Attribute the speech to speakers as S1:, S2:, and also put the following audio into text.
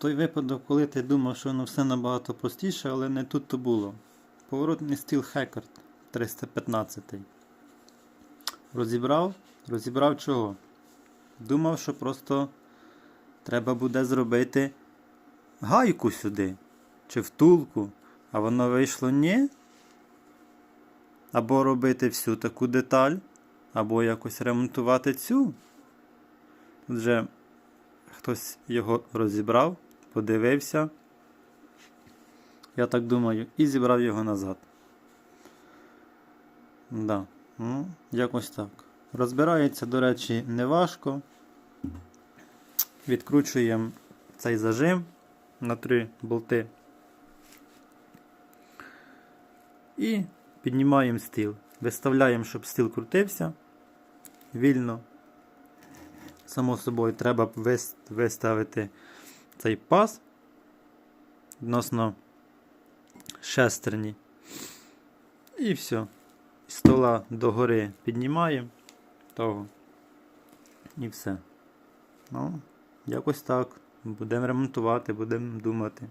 S1: той випадок, коли ти думав, що воно все набагато простіше, але не тут то було. Поворотний стіл Хекард 315. Розібрав? Розібрав чого? Думав, що просто треба буде зробити гайку сюди. Чи втулку. А воно вийшло ні. Або робити всю таку деталь, або якось ремонтувати цю. Тут вже хтось його розібрав, подивився. Я так думаю, і зібрав його назад. Да. Ну, якось так. Розбирається, до речі, неважко. Відкручуємо цей зажим на три болти. І піднімаємо стіл. Виставляємо, щоб стіл крутився вільно. Само собою, треба вис- виставити цей паз відносно шестерні. І все. Стола догори піднімаємо того. І все. Ну, якось так. Будемо ремонтувати, будемо думати.